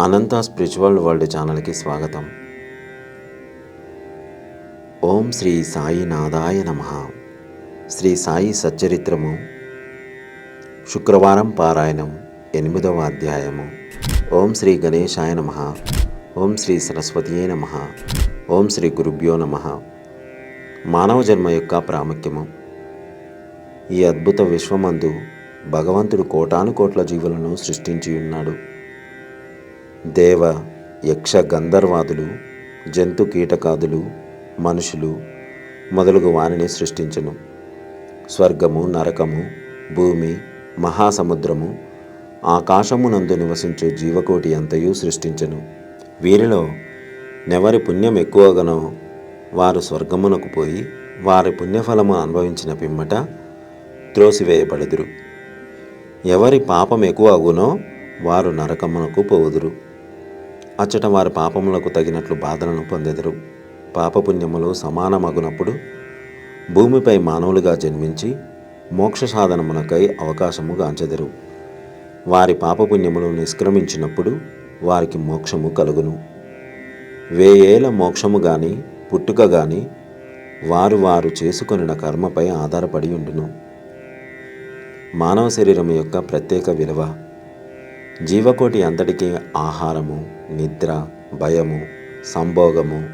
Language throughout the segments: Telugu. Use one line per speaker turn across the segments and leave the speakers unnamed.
అనంత స్పిరిచువల్ వరల్డ్ ఛానల్కి స్వాగతం. ఓం శ్రీ సాయినాథాయ నమ. శ్రీ సాయి సచ్చరిత్రము శుక్రవారం పారాయణం ఎనిమిదవ అధ్యాయము. ఓం శ్రీ గణేశాయ నమ. ఓం శ్రీ సరస్వతియే నమ. ఓం శ్రీ గురుభ్యో నమ. మానవ జన్మ యొక్క ప్రాముఖ్యము. ఈ అద్భుత విశ్వమందు భగవంతుడు కోటాను కోట్ల జీవులను సృష్టించి ఉన్నాడు దేవ యక్ష గంధర్వాదులు జంతు కీటకాదులు మనుషులు మొదలుగు వారిని సృష్టించను. స్వర్గము నరకము భూమి మహాసముద్రము ఆకాశమునందు నివసించు జీవకోటి అంతయు సృష్టించను. వీరిలో నెవరి పుణ్యం ఎక్కువగానో వారు స్వర్గమునకు పోయి వారి పుణ్యఫలము అనుభవించిన పిమ్మట త్రోసివేయబడుదురు. ఎవరి పాపం ఎక్కువ అగునో వారు నరకమునకు పోవుదురు. అచ్చట వారి పాపములకు తగినట్లు బాధలను పొందెదరు. పాపపుణ్యములు సమానమగునప్పుడు భూమిపై మానవులుగా జన్మించి మోక్ష సాధనమునకై అవకాశము గాంచెదరు వారి పాపపుణ్యములు నిష్క్రమించినప్పుడు వారికి మోక్షము కలుగును. వేయేల మోక్షము గాని పుట్టుక గాని వారు వారు చేసుకొనిన కర్మపై ఆధారపడి ఉండును. మానవ శరీరం యొక్క ప్రత్యేక విలువ జీవకోటి అంతటికీ ఆహారము నిద్ర భయము సంభోగము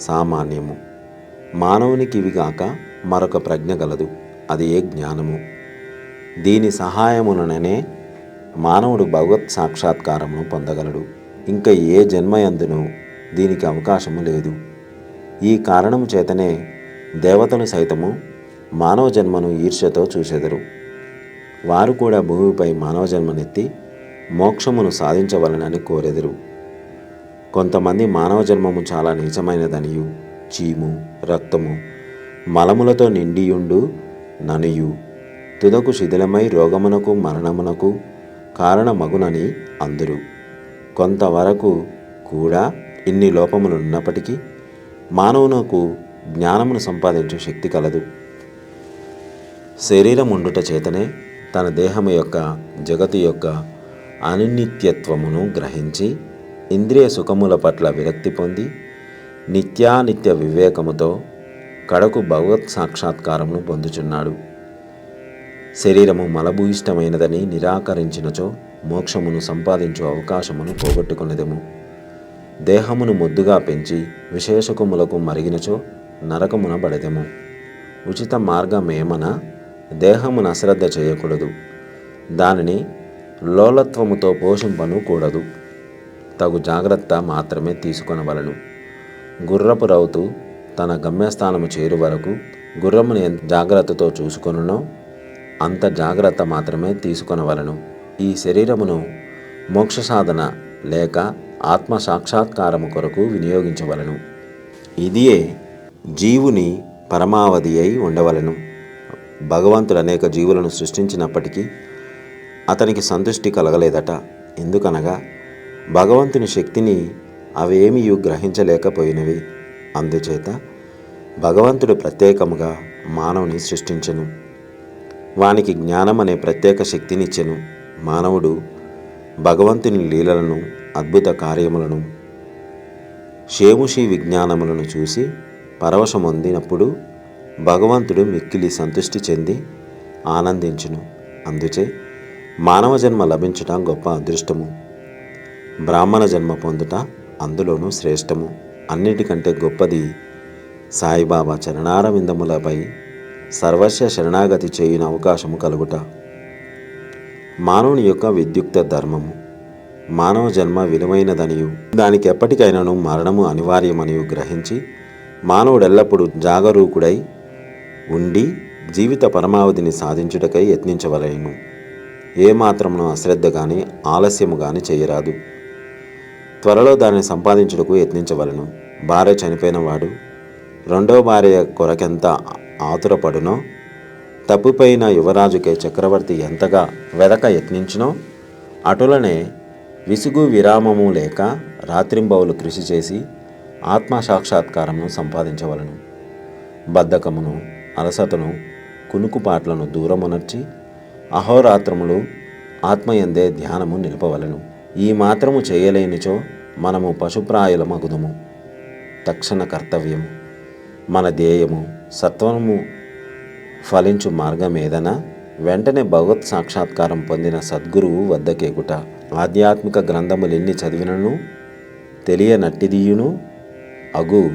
సామాన్యము. మానవునికి ఇవి కాక మరొక ప్రజ్ఞ గలదు. అది ఏ జ్ఞానము? దీని సహాయముననే మానవుడు భగవత్ సాక్షాత్కారమును పొందగలడు. ఇంకా ఏ జన్మయందును దీనికి అవకాశము లేదు. ఈ కారణము చేతనే దేవతలు సైతము మానవ జన్మను ఈర్ష్యతో చూసెదరు వారు కూడా భూమిపై మానవ జన్మనెత్తి మోక్షమును సాధించవలనని కోరెదరు. కొంతమంది మానవ జన్మము చాలా నీచమైనదనియు చీము రక్తము మలములతో నిండియుండు ననియు. తుదకు శిథిలమై రోగమునకు మరణమునకు కారణమగునని అందరు. కొంతవరకు కూడా ఇన్ని లోపములున్నప్పటికీ మానవునకు జ్ఞానమును సంపాదించే శక్తి కలదు. శరీరం ఉండుట చేతనే తన దేహము యొక్క జగతి యొక్క అనినిత్యత్వమును గ్రహించి ఇంద్రియ సుఖముల పట్ల విరక్తి పొంది నిత్యానిత్య వివేకముతో కడకు భగవత్ సాక్షాత్కారమును పొందుచున్నాడు. శరీరము మలభూయిష్టమైనదని నిరాకరించినచో మోక్షమును సంపాదించు అవకాశమును పోగొట్టుకునేదము. దేహమును ముద్దుగా పెంచి విశేషకుములకు మరిగినచో నరకమున బడదెము. ఉచిత మార్గమేమన దేహమును అశ్రద్ధ చేయకూడదు. దానిని లోలత్వముతో పోషింపను కూడదు తగు జాగ్రత్త మాత్రమే తీసుకొనవలను. గుర్రపు రౌతు తన గమ్యస్థానము చేరు వరకు గుర్రమును ఎంత జాగ్రత్తతో చూసుకొనునో అంత జాగ్రత్త మాత్రమే తీసుకొనవలను. ఈ శరీరమును మోక్ష సాధన లేక ఆత్మ సాక్షాత్కారము కొరకు వినియోగించవలను. ఇదియే జీవుని పరమావధి అయి ఉండవలను. భగవంతుడు అనేక జీవులను సృష్టించినప్పటికీ అతనికి సంతృష్టి కలగలేదట. ఎందుకనగా భగవంతుని శక్తిని అవేమీ గ్రహించలేకపోయినవి. అందుచేత భగవంతుడు ప్రత్యేకముగా మానవుని సృష్టించెను. వానికి జ్ఞానం అనే ప్రత్యేక శక్తినిచ్చెను. మానవుడు భగవంతుని లీలలను అద్భుత కార్యములను షేముషి విజ్ఞానములను చూసి పరవశమొందినప్పుడు భగవంతుడు మిక్కిలి సంతృష్టి చెంది ఆనందించును. అందుచే మానవ జన్మ లభించుట గొప్ప అదృష్టము. బ్రాహ్మణ జన్మ పొందుట అందులోనూ శ్రేష్టము. అన్నిటికంటే గొప్పది సాయిబాబా చరణారవిందములపై సర్వస్వ శరణాగతి చేయున అవకాశము కలుగుట. మానవుని యొక్క విద్యుక్త ధర్మము. మానవ జన్మ విలువైనదనియు. దానికి ఎప్పటికైనాను మరణము అనివార్యమనియు గ్రహించి మానవుడెల్లప్పుడూ జాగరూకుడై ఉండి జీవిత పరమావధిని సాధించుటకై యత్నించవలేను. ఏమాత్రమును అశ్రద్ధ కానీ ఆలస్యము కానీ చేయరాదు. త్వరలో దానిని సంపాదించుటకు యత్నించవలను. భార్య చనిపోయినవాడు రెండో భార్య కొరకెంత ఆతురపడునో తప్పుపోయిన యువరాజుకే చక్రవర్తి ఎంతగా వెదక యత్నించినో అటులనే విసుగు విరామము లేక రాత్రింబవులు కృషి చేసి ఆత్మసాక్షాత్కారమును సంపాదించవలను. బద్ధకమును అలసతను కునుకుపాట్లను దూరమునర్చి అహోరాత్రములు ఆత్మయందే ధ్యానము నిలపవలను. ఈ మాత్రము చేయలేనిచో మనము పశుప్రాయుల మగుదము తక్షణ కర్తవ్యము మన ధ్యేయము సత్వము ఫలించు మార్గమేదన వెంటనే భగవత్ సాక్షాత్కారం పొందిన సద్గురువు వద్దకేగుట ఆధ్యాత్మిక గ్రంథములెన్ని చదివినను తెలియనట్టిదియును అగు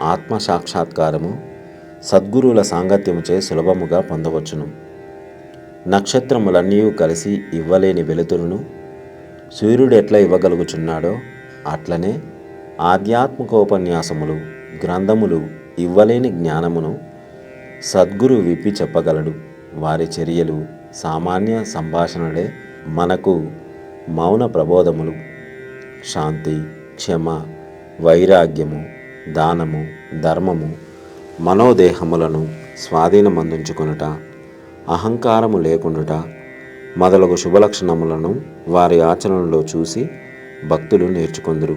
ఆత్మ సాక్షాత్కారము సద్గురువుల సాంగత్యముచే సులభముగా పొందవచ్చును. నక్షత్రములన్నీ కలిసి ఇవ్వలేని వెలుతురును సూర్యుడు ఎట్లా ఇవ్వగలుగుచున్నాడో అట్లనే ఆధ్యాత్మికోపన్యాసములు గ్రంథములు ఇవ్వలేని జ్ఞానమును సద్గురు విప్పి చెప్పగలడు. వారి చర్యలు సామాన్య సంభాషణలే మనకు మౌన ప్రబోధములు. శాంతి క్షమ వైరాగ్యము దానము ధర్మము మనోదేహములను స్వాధీనమందించుకొనుట అహంకారము లేకుండుట మొదలగు శుభలక్షణములను వారి ఆచరణలో చూసి భక్తులు నేర్చుకొందురు.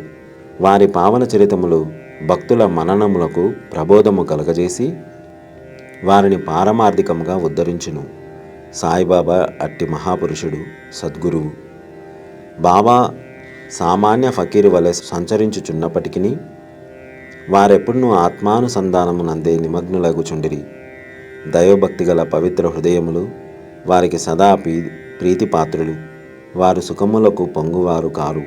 వారి పావన చరితములు భక్తుల మననములకు ప్రబోధము కలగజేసి వారిని పారమార్థికంగా ఉద్ధరించును. సాయిబాబా అట్టి మహాపురుషుడు సద్గురువు బాబా సామాన్య ఫకీరు వలె సంచరించుచున్నప్పటికీ వారెప్పుడునూ ఆత్మానుసంధానమునందే నిమగ్నులగుచుండిరి. దైవభక్తి గల పవిత్ర హృదయములు వారికి సదా ప్రీ ప్రీతిపాత్రులు. వారు సుఖములకు పొంగువారు కారు.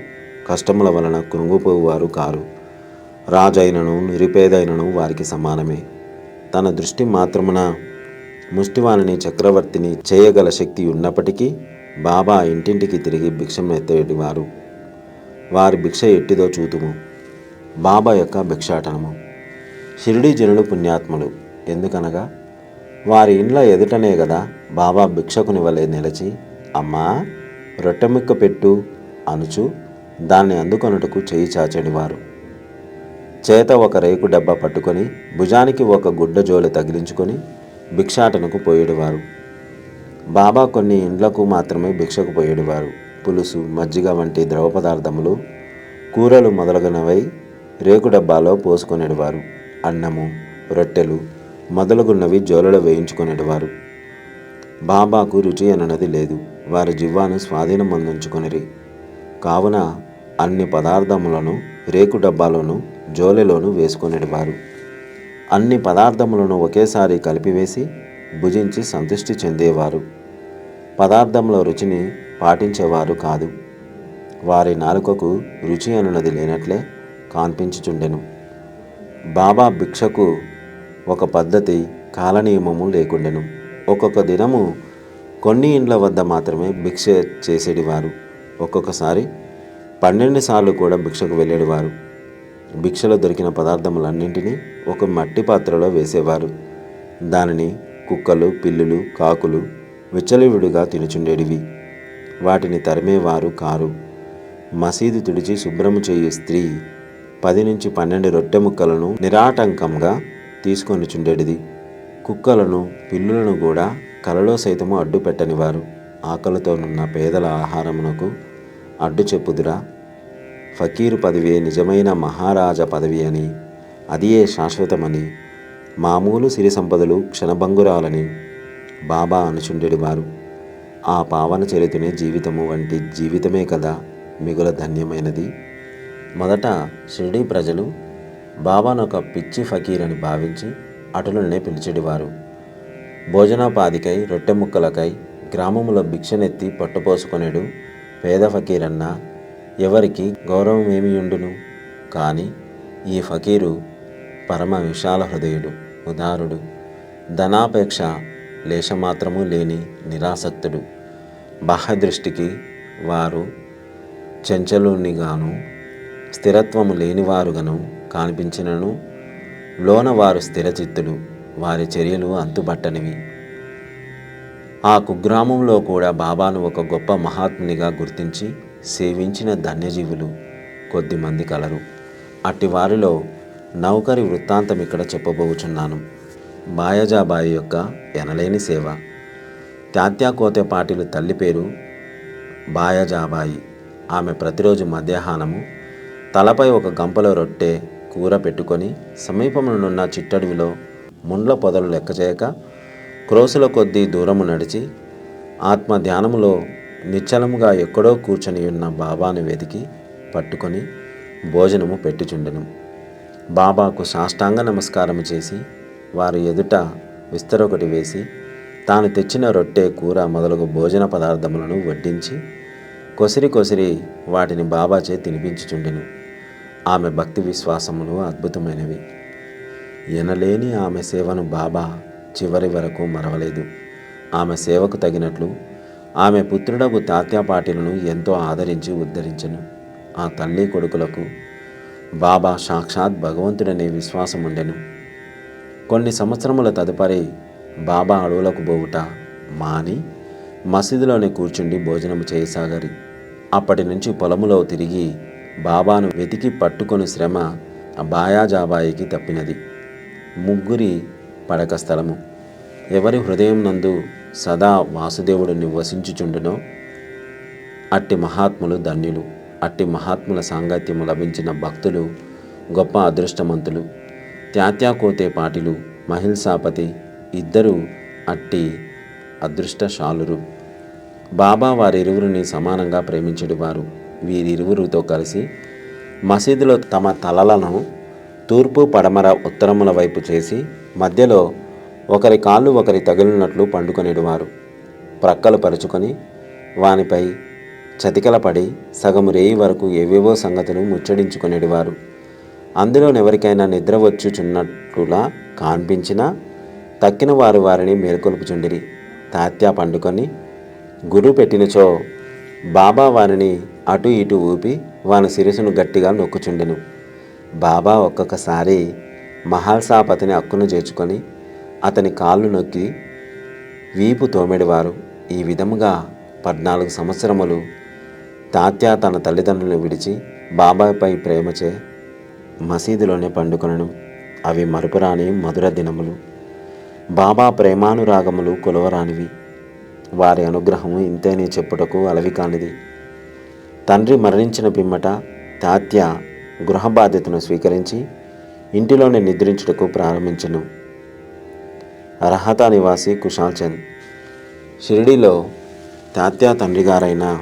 కష్టముల వలన కృంగిపోవారు కారు. రాజైనను నిరుపేదైనను వారికి సమానమే. తన దృష్టి మాత్రమున ముష్టివాణిని చక్రవర్తిని చేయగల శక్తి ఉన్నప్పటికీ బాబా ఇంటింటికి తిరిగి భిక్షం ఎత్తేటివారు. వారి భిక్ష ఎట్టిదో చూతుము. బాబా యొక్క భిక్షాటనము. షిరిడీ జనులు పుణ్యాత్ములు. ఎందుకనగా వారి ఇండ్ల ఎదుటనే కదా బాబా భిక్షకుని వలె నిలిచి అమ్మా రొట్టెముక్క పెట్టు అనుచు దాన్ని అందుకొనుటకు చేయి చాచడివారు చేత ఒక రేకు డబ్బా పట్టుకొని భుజానికి ఒక గుడ్డ జోలు తగిలించుకొని భిక్షాటనకు పోయేడివారు బాబా కొన్ని ఇండ్లకు మాత్రమే భిక్షకు పోయేడివారు పులుసు మజ్జిగ వంటి ద్రవ పదార్థములు కూరలు మొదలగునవై రేకు డబ్బాలో పోసుకొనేటివారు అన్నము రొట్టెలు మొదలగున్నవి జోలలో వేయించుకునేటివారు బాబాకు రుచి అన్నది లేదు. వారి జివ్వాను స్వాధీనం అందించుకొనిరి కావున అన్ని పదార్థములను రేకు డబ్బాలోను జోలెలోను వేసుకునేటివారు అన్ని పదార్థములను ఒకేసారి కలిపివేసి భుజించి సంతృష్టి చెందేవారు. పదార్థముల రుచిని పాటించేవారు కాదు. వారి నాలుకకు రుచి అనున్నది లేనట్లే కాన్పించుచుండెను. బాబా భిక్షకు ఒక పద్ధతి కాలనియమము లేకుండెను. ఒక్కొక్క దినము కొన్ని ఇండ్ల వద్ద మాత్రమే భిక్ష చేసేటివారు ఒక్కొక్కసారి పన్నెండు సార్లు కూడా భిక్షకు వెళ్ళేవారు భిక్షలో దొరికిన పదార్థములన్నింటినీ ఒక మట్టి పాత్రలో వేసేవారు. దానిని కుక్కలు పిల్లులు కాకులు విచ్చలవిడిగా తినుచుండేటివి వాటిని తరిమేవారు కారు. మసీదు తుడిచి శుభ్రము చేయు స్త్రీ పది నుంచి పన్నెండు రొట్టె ముక్కలను నిరాటంకంగా తీసుకొనుచుండేటిది కుక్కలను పిల్లులను కూడా కలలో సైతము అడ్డు పెట్టనివారు. ఆకలితోనున్న పేదల ఆహారమునకు అడ్డు చెప్పుదురా. ఫకీరు పదవి నిజమైన మహారాజా పదవి అని అదియే శాశ్వతమని మామూలు సిరి సంపదలు క్షణభంగురాలని బాబా అనుచుండెడివారు. ఆ పావన చరిత్రనే జీవితము వంటి జీవితమే కదా మిగుల ధన్యమైనది. మొదట షిరిడీ ప్రజలు బాబాను ఒక పిచ్చి ఫకీర్ అని భావించి అటులనే పిలిచేడివారు. భోజనోపాధికై రొట్టె ముక్కలకై గ్రామములో భిక్షనెత్తి పట్టుపోసుకొనేడు పేద ఫకీరన్న ఎవరికి గౌరవం ఏమి ఉండును కానీ ఈ ఫకీరు పరమ విశాల హృదయుడు ఉదారుడు. ధనాపేక్ష లేశమాత్రము లేని నిరాసక్తుడు. బాహ్యదృష్టికి వారు చెంచలునిగాను స్థిరత్వము లేనివారుగాను కానిపించినను. లోన వారు స్థిరచిత్తులు వారి చర్యలు అంతుబట్టనివి. ఆ కుగ్రామంలో కూడా బాబాను ఒక గొప్ప మహాత్మునిగా గుర్తించి సేవించిన ధన్యజీవులు కొద్దిమంది కలరు. అట్టి వారిలో నౌకరి వృత్తాంతం ఇక్కడ చెప్పబోచున్నాను. బాయజాబాయి యొక్క ఎనలేని సేవ. తాత్యాకోతే పాటిలు తల్లి పేరు బాయజాబాయి. ఆమె ప్రతిరోజు మధ్యాహ్నము తలపై ఒక గంపలో రొట్టె కూర పెట్టుకొని సమీపంలోనున్న చిట్టడవిలో ముండ్ల పొదలు లెక్క చేయక క్రోసుల కొద్దీ దూరము నడిచి ఆత్మ ధ్యానములో నిశ్చలముగా ఎక్కడో కూర్చొని ఉన్న బాబాను వెతికి పట్టుకొని భోజనము పెట్టుచుండెను. బాబాకు సాష్టాంగ నమస్కారము చేసి వారి ఎదుట విస్తరొకటి వేసి తాను తెచ్చిన రొట్టె కూర మొదలగు భోజన పదార్థములను వడ్డించి కొసిరి కొసిరి వాటిని బాబాచే తినిపించుచుండెను. ఆమె భక్తి విశ్వాసములు అద్భుతమైనవి. ఎనలేని ఆమె సేవను బాబా చివరి వరకు మరవలేదు. ఆమె సేవకు తగినట్లు ఆమె పుత్రుడకు తాత్యాపాటిలను ఎంతో ఆదరించి ఉద్ధరించను. ఆ తల్లి కొడుకులకు బాబా సాక్షాత్ భగవంతుడనే విశ్వాసం ఉండెను కొన్ని సంవత్సరముల తదుపరి బాబా అడవులకు పోవుట మాని మసీదులోనే కూర్చుండి భోజనం చేయసాగరి. అప్పటి నుంచి పొలములో తిరిగి బాబాను వెతికి పట్టుకొని శ్రమ బాయాజాబాయికి తప్పినది. ముగ్గురి పడక స్థలము. ఎవరి హృదయం నందు సదా వాసుదేవుడు నివసించుచుండునో అట్టి మహాత్ములు ధన్యులు. అట్టి మహాత్ముల సాంగత్యము లభించిన భక్తులు గొప్ప అదృష్టమంతులు. త్యాత్యాకోతే పాటిలు మహిల్సాపతి ఇద్దరు అట్టి అదృష్టశాలురు. బాబా వారిరువురిని సమానంగా ప్రేమించేవారు వీరిరువురితో కలిసి మసీదులో తమ తలలను తూర్పు పడమర ఉత్తరముల వైపు చేసి మధ్యలో ఒకరి కాళ్ళు ఒకరి తగిలినట్లు పండుకొనిడువారు. ప్రక్కలు పరుచుకొని వానిపై చతికలపడి సగము రేయి వరకు ఏవేవో సంగతులు ముచ్చడించుకునేవారు అందులోనెవరికైనా నిద్ర వచ్చుచున్నట్లులా కాన్పించినా తక్కిన వారు వారిని మేల్కొల్పుచుండిరి. తాత్యా పండుకొని గురు పెట్టినచో బాబా వారిని అటు ఇటు ఊపి వాని శిరసును గట్టిగా నొక్కుచుండెను. బాబా ఒక్కొక్కసారి మహాల్సాపతిని అక్కును చేర్చుకొని అతని కాళ్ళు నొక్కి వీపు తోమెడివారు. ఈ విధముగా పద్నాలుగు సంవత్సరములు తాత్య తన తల్లిదండ్రులను విడిచి బాబాపై ప్రేమచే మసీదులోనే పండుకొనను. అవి మరుపురాని మధుర దినములు. బాబా ప్రేమానురాగములు కొలవరానివి. వారి అనుగ్రహము ఇంతేనే చెప్పుటకు అలవి కానిది తండ్రి మరణించిన పిమ్మట తాత్య గృహ బాధ్యతను స్వీకరించి ఇంటిలోనే నిద్రించుటకు ప్రారంభించను. అర్హత నివాసి కుశాల్ చంద్. షిరిడీలో తాత్య తండ్రి గారైన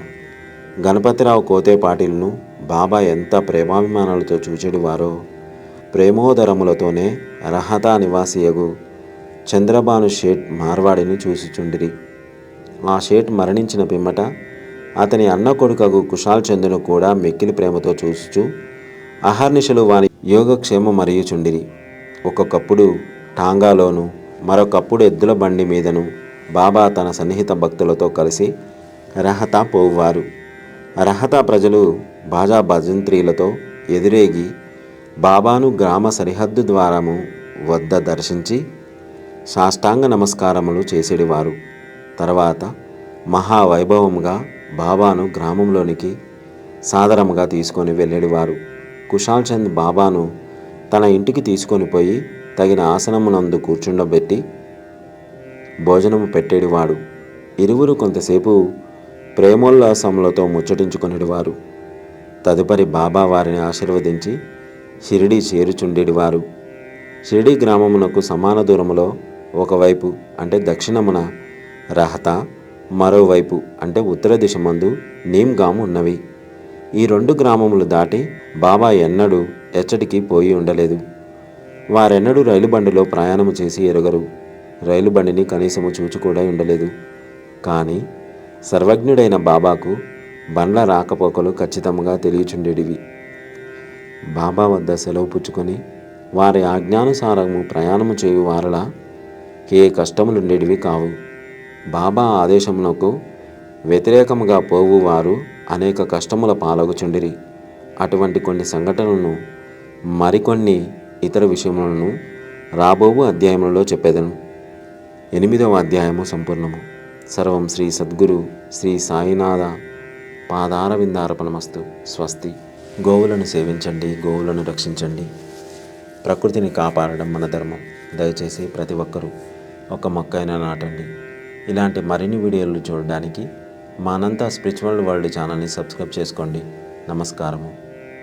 గణపతిరావు కోతే పాటిల్ను బాబా ఎంత ప్రేమాభిమానాలతో చూచెడివారో ప్రేమోదరములతోనే రహతా నివాసియగు చంద్రబాను షేట్ మార్వాడిని చూసిచుండిరి. ఆ షేట్ మరణించిన పిమ్మట అతని అన్న కొడుకగు కుషాల్ చందును కూడా మెక్కిలి ప్రేమతో చూసుచు అహర్నిశలు వారి యోగక్షేమం మరియుచుండిరి. ఒక్కొక్కప్పుడు టాంగాలోను మరొకప్పుడు ఎద్దుల బండి మీదను బాబా తన సన్నిహిత భక్తులతో కలిసి రహతా పోవువారు. రహతా ప్రజలు బాజా భజంత్రీలతో ఎదురేగి బాబాను గ్రామ సరిహద్దు ద్వారము వద్ద దర్శించి సాష్టాంగ నమస్కారములు చేసేడివారు. తర్వాత మహావైభవంగా బాబాను గ్రామంలోనికి సాదరముగా తీసుకొని వెళ్ళేడివారు కుషాల్ చంద్ బాబాను తన ఇంటికి తీసుకొని పోయి తగిన ఆసనమునందు కూర్చుండబెట్టి భోజనము పెట్టేడివాడు. ఇరువురు కొంతసేపు ప్రేమోల్లాసములతో ముచ్చటించుకునేవారు తదుపరి బాబా వారిని ఆశీర్వదించి షిరిడి చేరుచుండేడివారు. షిరిడి గ్రామమునకు సమాన దూరములో ఒకవైపు అంటే దక్షిణమున రహత మరోవైపు అంటే ఉత్తర దిశమందు నీమ్గాము ఉన్నవి. ఈ రెండు గ్రామములు దాటి బాబా ఎన్నడూ ఎచ్చటికి పోయి ఉండలేదు. వారెన్నడూ రైలు బండిలో ప్రయాణము చేసి ఎరగరు. రైలు బండిని కనీసము చూచి కూడా ఉండలేదు. కానీ సర్వజ్ఞుడైన బాబాకు బండ్ల రాకపోకలు ఖచ్చితంగా తెలియచుండేటివి బాబా వద్ద సెలవు పుచ్చుకొని వారి ఆజ్ఞానుసారము ప్రయాణము చేయు వారలా ఏ కష్టములుండేటివి కావు. బాబా ఆదేశమునకు వ్యతిరేకముగా పోవు వారు అనేక కష్టముల పాలగుచుండిరి అటువంటి కొన్ని సంఘటనలను మరికొన్ని ఇతర విషయములను రాబోవు అధ్యాయములలో చెప్పేదను. ఎనిమిదవ అధ్యాయము సంపూర్ణము. సర్వం శ్రీ సద్గురు శ్రీ సాయినాథ పాదారవిందార్పణమస్తు. స్వస్తి. గోవులను సేవించండి గోవులను రక్షించండి. ప్రకృతిని కాపాడడం మన ధర్మం. దయచేసి ప్రతి ఒక్కరూ ఒక మొక్కైనా నాటండి. ఇలాంటి మరిన్ని వీడియోలు చూడడానికి మానంతా స్పిరిచువల్ వరల్డ్ ఛానల్ని సబ్స్క్రైబ్ చేసుకోండి. నమస్కారము.